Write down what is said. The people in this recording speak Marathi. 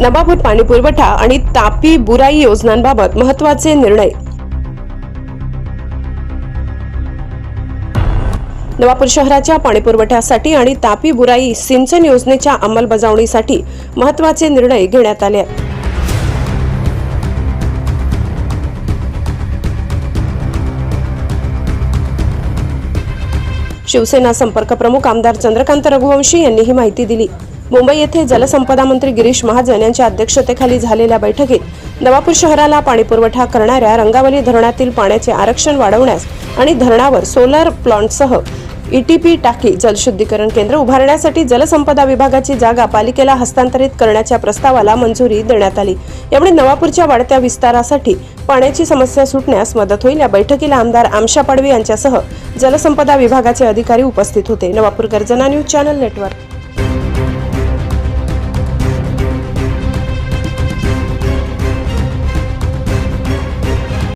नवापूर पाणी पुरवठा आणि तापी बुराई योजनांबाबत महत्त्वाचे निर्णय. नवापूर शहराच्या पाणीपुरवठ्यासाठी आणि तापी बुराई सिंचन योजनेच्या अंमलबजावणीसाठी महत्त्वाचे निर्णय घेण्यात आले आहेत. शिवसेना संपर्क प्रमुख आमदार चंद्रकांत रघुवंशी यांनी ही माहिती दिली. मुंबई येथे जलसंपदा मंत्री गिरीश महाजन यांच्या अध्यक्षतेखाली झालेल्या बैठकीत नवापूर शहराला पाणीपुरवठा करणाऱ्या रंगावली धरणातील पाण्याचे आरक्षण वाढवण्यास आणि धरणावर सोलर प्लांटसह ईटीपी टाकी जलशुद्धीकरण केंद्र उभारण्यासाठी जलसंपदा विभागाची जागा पालिकेला हस्तांतरित करण्याच्या प्रस्तावाला मंजुरी देण्यात आली. यामुळे नवापूरच्या वाढत्या विस्तारासाठी पाण्याची समस्या सुटण्यास मदत होईल. या बैठकीला आमदार आमशा पाडवी यांच्यासह जलसंपदा विभागाचे अधिकारी उपस्थित होते. नवापूर गर्जना न्यूज चॅनल नेटवर्क.